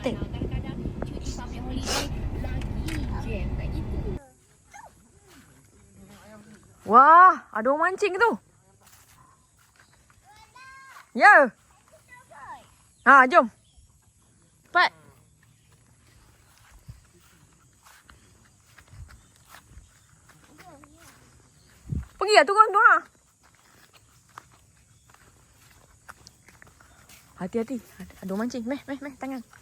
Gitu. Wah, ada orang mancing tu. Ya. Ha, jom. Cepat. Pergi lah turun tu ha. Hati-hati. Ada orang mancing. Meh, meh, meh. Tangan.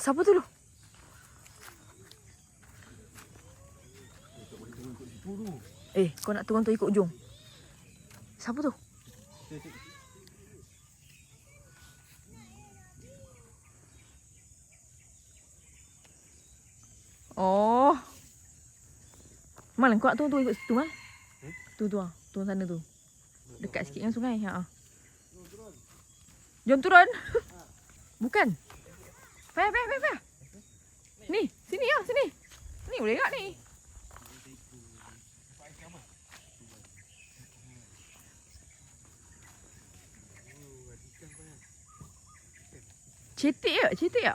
Siapa tu lu? Eh, kau nak turun tu ikut ujung. Siapa tu? Oh. Mal, kau nak turun tu ikut situ, Mal? Tu tu ah, turun sana tu. Dekat sikit dengan sungai. Ha. Jom turun. Bukan. Payah, payah, payah, payah. Ni, sini ah, sini. Ni boleh tak ni? Cetek ya? Cetek ya?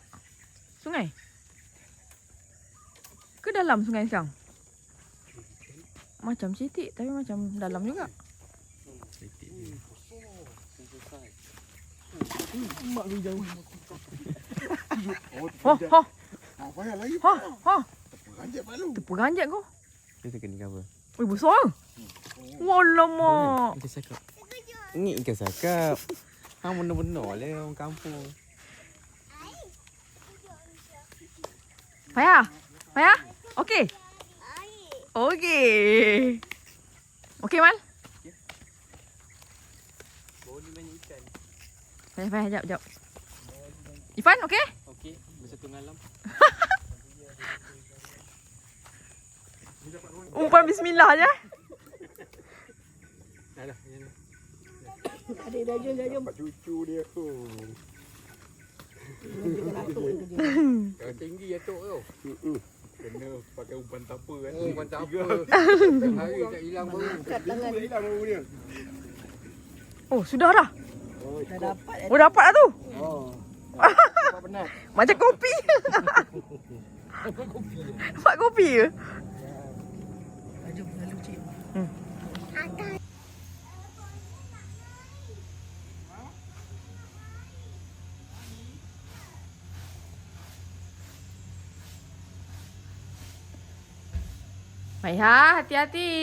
Sungai? Ke dalam sungai sekarang? Macam cetek tapi macam dalam juga. Mak tu jauh. Ha, ha, Ah, payah lagi. ha, ha. Ranjat malu. Terperanjat kau. Kita kena cover. Oi, besar. Walamak. Kita cakap. Ni ikan sakap. Hang benar-benar lah orang kampung. Payah. Payah? Okey. Okey. Okey, Mal? Bawa ni banyak ikan. Payah, payah. Jap, jap. Ifan, okey? Okey, bersatu malam. Umpan bismillah je. Dah dah. ni dah. Dapat cucu dia. Kalau tinggi atuk tu. Kena pakai umpan tapa kan. Oh, umpan tapa. Tiga. Hari tak hilang baru. Dah hilang baru dia. Oh, sudah dah. Oh, dah dapat. Oh, dapat dah tu. Oh. Macam kopi. Dapat kopi ke? Hmm. Maiha, hati-hati.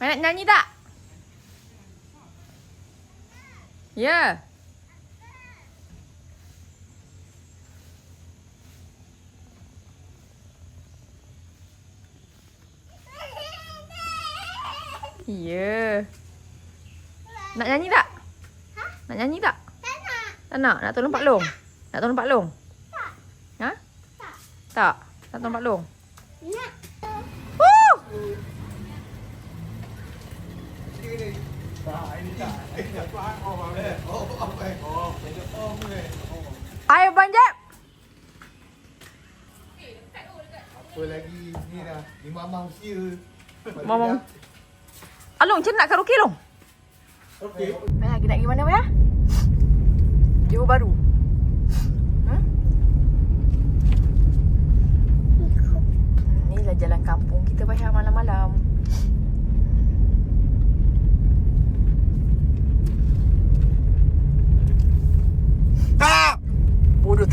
Mai nak nyanyi tak? Ya. Ya. Nak nyanyi tak? Nak nyanyi tak? Tak nak. Tak nak? Nak tolong Pak Long? Nak tolong Pak Long? Ha? Tak. Nak tolong Pak Long? Nak. Woo! Ayo banjat. Apa lagi ni dah. Ni mama usia. Mama. Along, macam nak karaoke long? Okey. Maya, kita nak pergi mana Maya? Johor Baru. Ha? Ni lah jalan kampung kita Maya malam-malam.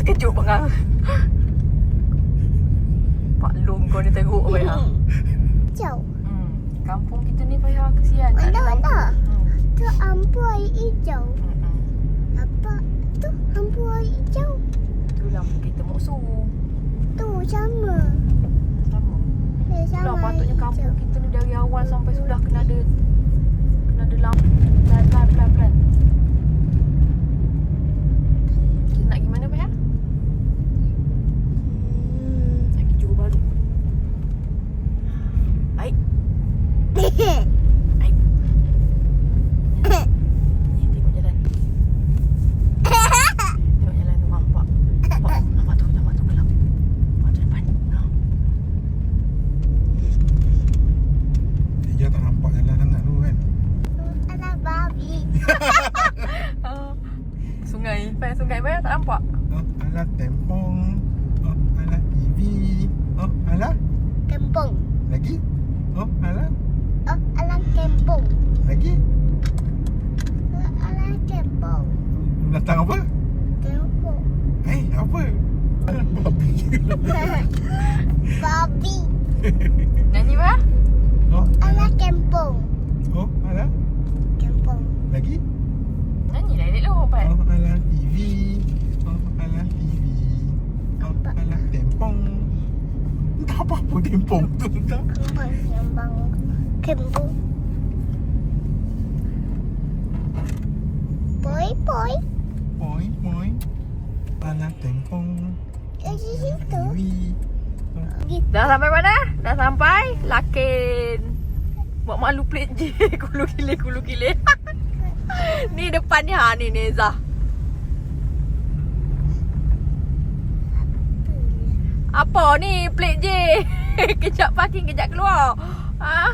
Terkejut bangang. Pak Long kau ni teruk Maya. hijau. Hmm. Kampung kita ni Maya kesian. tak Ada. Hmm. Tu ampu air hijau. Hmm, hmm. Apa? Tu ampu air hijau. Tu lampu kita musuh. Tu sama. Sama. Eh, sama. Itulah patutnya hijau. kampung kita ni dari awal sampai sudah kena ada kena ada lampu plan plan plan plan. Kita nak pergi mana Pak ya? Hmm. Nak pergi Johor Baru. Baik. Baik. Ni tengok jalan. Tengok jalan tu nampak. Nampak tu, nampak tu, nampak tu gelap. Nampak tu depan. Ha. Dia tak nampak jalan anak tu kan. Ada babi. Bayang sungai bayang tak nampak. Oh, tempong. Oh, alah TV. Oh, alah Kempung. lagi. Oh, alah Oh, alang kempung. lagi. Oh, alang kempung. Datang apa? Kempung. Eh, apa? Alah, babi. Babi. Nyanyi bah. Oh, Alang kempung. oh, alah Kempung. lagi. Nyanyi lah elok Pat. Oh, alah TV. Apa-apa tempong tu. Kempung. Kempung. Kempung. Boy, boy. Poi, poi. Alah tempong. Dari situ. Dah sampai mana? Dah sampai Lakin Buat malu pelik je Kulu gile kulu gile Ni depan ni ha ni Neza Apa ni pelik je Kejap parking kejap keluar Ha?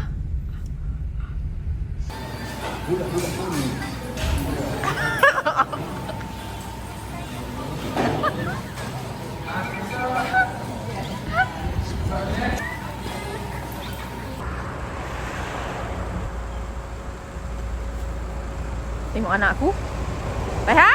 Tengok anak aku Baik ha?